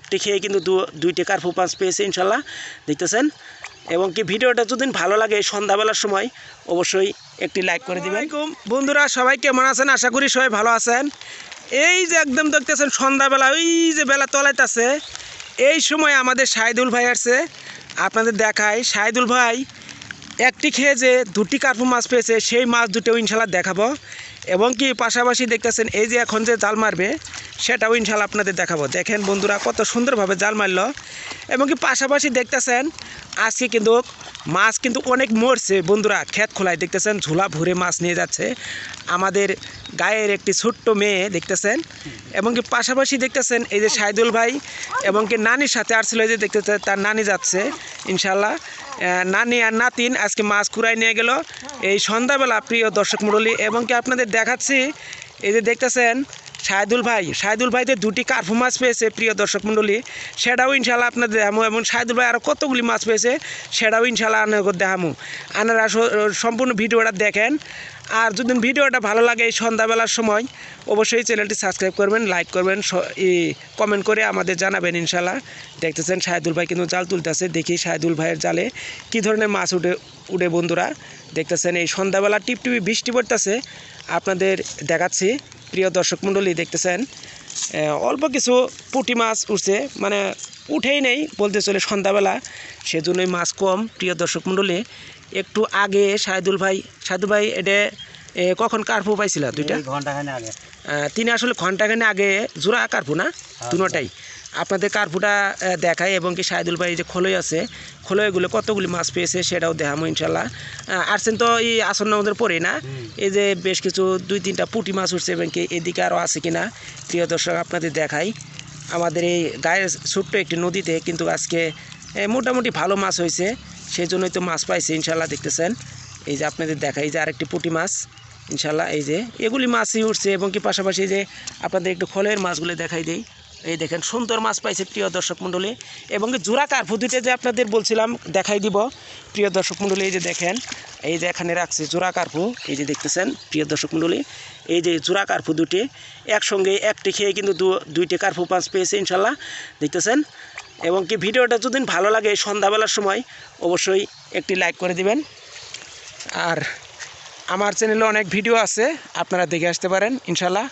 একটি খেয়ে কিন্তু দুইটি কার্পু পাঁচ পেয়েছে ইনশাল্লাহ, দেখতেছেন? এবং কি ভিডিওটা যদি ভালো লাগে সন্ধ্যাবেলার সময়, অবশ্যই একটি লাইক করে দিবেন। বন্ধুরা, সবাই কেমন আছেন? আশা করি সবাই ভালো আছেন। এই যে একদম দেখতেছেন সন্ধ্যাবেলা, ওই যে বেলা তলাইতেছে। এই সময় আমাদের শাহিদুল ভাই আসছে। আপনাদের দেখায় শাহিদুল ভাই একটি খেয়ে যে দুটি কার্পু মাছ পেয়েছে, সেই মাছ দুটো ইনশাল্লাহ দেখাবো। এবং কি পাশাপাশি দেখতেছেন, এই যে এখন যে জাল মারবে সেটাও ইনশাল্লাহ আপনাদের দেখাবো। দেখেন বন্ধুরা, কত সুন্দরভাবে জাল মারলো। এবং কি পাশাপাশি দেখতেছেন, আজকে কিন্তু মাছ কিন্তু অনেক মরছে। বন্ধুরা, ক্ষেত খোলায় দেখতেছেন, ঝোলা ভরে মাছ নিয়ে যাচ্ছে। আমাদের গায়ের একটি ছোট্ট মেয়ে দেখতেছেন, এবং কি পাশাপাশি দেখতেছেন এই যে সাইদুল ভাই, এবং কি নানির সাথে আসছিল এই যে দেখতেছেন তার নানি যাচ্ছে ইনশাল্লাহ নানি আর নাতিন আজকে মাছ কুড়াই নিয়ে গেল। এই সন্ধ্যাবেলা, প্রিয় দর্শক মণ্ডলী, এবং কি আপনাদের দেখাচ্ছি, এই যে দেখতেছেন শাহিদুল ভাই সাহেদুল ভাই তো দুটি কার্ফু মাছ পেয়েছে, প্রিয় দর্শক মণ্ডলী। সেটাও ইনশাল্লাহ আপনাদের দেখামো, এবং সাহেদুল ভাই আরও কতগুলি মাছ পেয়েছে, সেটাও ইনশাল্লাহ আনার দেখামো। আনারা সম্পূর্ণ ভিডিওটা দেখেন। আর যদি ভিডিওটা ভালো লাগে এই সন্ধ্যাবেলার সময়, অবশ্যই চ্যানেলটি সাবস্ক্রাইব করবেন, লাইক করবেন কমেন্ট করে আমাদের জানাবেন ইনশাল্লাহ দেখতেছেন শাহিদুল ভাই কিন্তু জাল তুলতেছে, দেখি শাহিদুল ভাইয়ের জালে কী ধরনের মাছ উঠে উঠে বন্ধুরা। দেখতেছেন এই সন্ধ্যাবেলা টিপটিপি বৃষ্টি পড়তেছে, আপনাদের দেখাচ্ছি, প্রিয় দর্শক মণ্ডলী দেখতেছেন। অল্প কিছু পুঁটি মাছ উঠছে মানে উঠেই নেই বলতে চলে সন্ধ্যাবেলা, সেজন্যই মাছ কম, প্রিয় দর্শক মণ্ডলী। একটু আগে শাহিদুল ভাই শাহিদুল ভাই এটা এ, কখন কার্পু পাইছিল দুইটা? ঘণ্টা খানে আগে। তিনি আসলে ঘন্টাখানে আগে জোড়া কার্পু না? দুটাই আপনাদের কার্পুটা দেখায় এবং কি শাহিদুল ভাই যে খোলই আছে খোলইগুলো কতগুলি মাছ পেয়েছে সেটাও দেখামো ইনশাল্লাহ আসছেন তো এই আসন্ন আমাদের পরে না? এই যে বেশ কিছু দুই তিনটা পুঁটি মাছ উঠছে এবং কি এদিকে আরও আছে কিনা? প্রিয় দর্শক আপনাদের দেখাই। আমাদের এই গায়ের ছোট্ট একটি নদীতে কিন্তু আজকে মোটামুটি ভালো মাছ হয়েছে। সেই জন্যই তো মাছ পাইছে, ইনশাল্লাহ দেখতেছেন। এই যে আপনাদের দেখাই যে আরেকটি পুঁটি মাছ, ইনশাল্লাহ এই যে, এগুলি মাছই উঠছে এবং কি পাশাপাশি এই যে আপনাদের একটু খোলের মাছগুলো দেখাই দেই। এই দেখেন, সুন্দর মাছ পাইছে প্রিয় দর্শক মণ্ডলী। এবং জোড়া কার্পু দুটো যে আপনাদের বলছিলাম, দেখাই দিব। প্রিয় দর্শক মণ্ডলী, এই যে দেখেন, এই যে এখানে রাখছে জোড়া কার্পু। এই যে দেখতেছেন, প্রিয় দর্শক মণ্ডলী, এই যে জোড়া কার্পু দুটি একসঙ্গে একটি খেয়ে কিন্তু দুইটি কার্পু মাছ পেয়েছে, ইনশাল্লাহ। দেখতেছেন এবং কি ভিডিওটা যদি ভালো লাগে সন্ধ্যাবেলার সময়, অবশ্যই একটি লাইক করে দিবেন। আর আমার চ্যানেলে অনেক ভিডিও আছে, আপনারা দেখে আসতে পারেন ইনশাল্লাহ